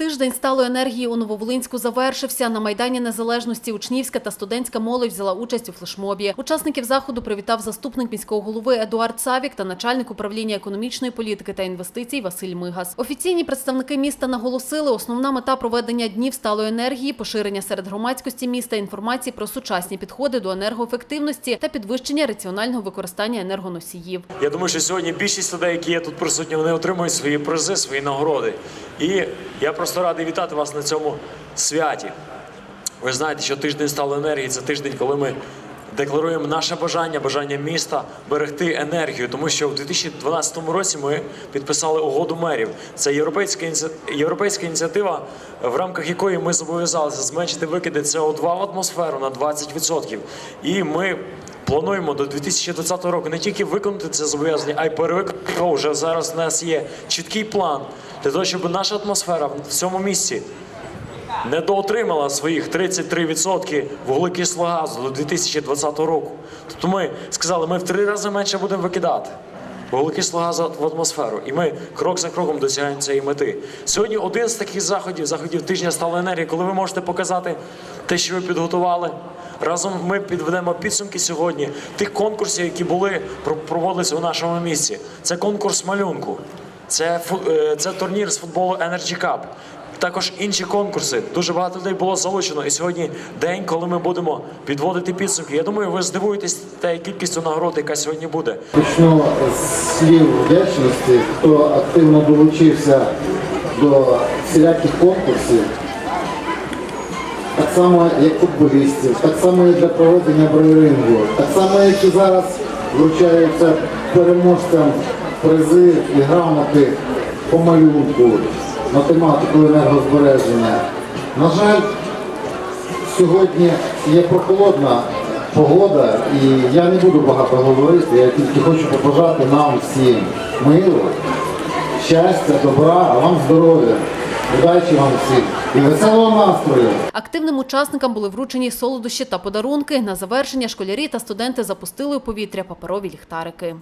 Тиждень сталої енергії у Нововолинську завершився. На Майдані Незалежності учнівська та студентська молодь взяла участь у флешмобі. Учасників заходу привітав заступник міського голови Едуард Савік та начальник управління економічної політики та інвестицій Василь Мигас. Офіційні представники міста наголосили, основна мета проведення днів сталої енергії – поширення серед громадськості міста інформації про сучасні підходи до енергоефективності та підвищення раціонального використання енергоносіїв. Я думаю, що сьогодні більшість людей, які є тут присутні, вони отримують свої призи, свої нагороди. І я просто радий вітати вас на цьому святі. Ви знаєте, що тиждень сталої енергії це тиждень, коли ми декларуємо наше бажання, бажання міста берегти енергію, тому що в 2012 році ми підписали угоду мерів. Це європейська європейська ініціатива, в рамках якої ми зобов'язалися зменшити викиди СО2 в атмосферу на 20%. І ми Плануємо до 2020 року не тільки виконати це зобов'язання, а й перевиконати його. Вже зараз у нас є чіткий план для того, щоб наша атмосфера в цьому місці не доотримала своїх 33% вуглекислого газу до 2020 року. Тобто ми сказали, ми в три рази менше будемо викидати вуглекислого газу в атмосферу, і ми крок за кроком досягаємо цієї мети. Сьогодні один з таких заходів, заходів тижня сталої енергії, коли ви можете показати те, що ви підготували. Разом ми підведемо підсумки сьогодні тих конкурсів, які були про- проводилися у нашому місці. Це конкурс малюнку, це, е, це турнір з футболу Energy Cup. Також інші конкурси. Дуже багато людей було залучено. І сьогодні день, коли ми будемо підводити підсумки. Я думаю, ви здивуєтесь тією кількістю нагород, яка сьогодні буде. Почну з слів вдячності, хто активно долучився до всіляких конкурсів, так само як футболістів, так само і для проведення брейрингу, так само, як і зараз вручаються переможцям призи і грамоти по малюнку на тематику енергозбереження. На жаль, Сьогодні є прохолодна погода, і я не буду багато говорити, я тільки хочу побажати нам всім миру, щастя, добра, а вам здоров'я, удачі вам всім і веселого настрою. Активним учасникам були вручені солодощі та подарунки. На завершення школярі та студенти запустили у повітря паперові ліхтарики.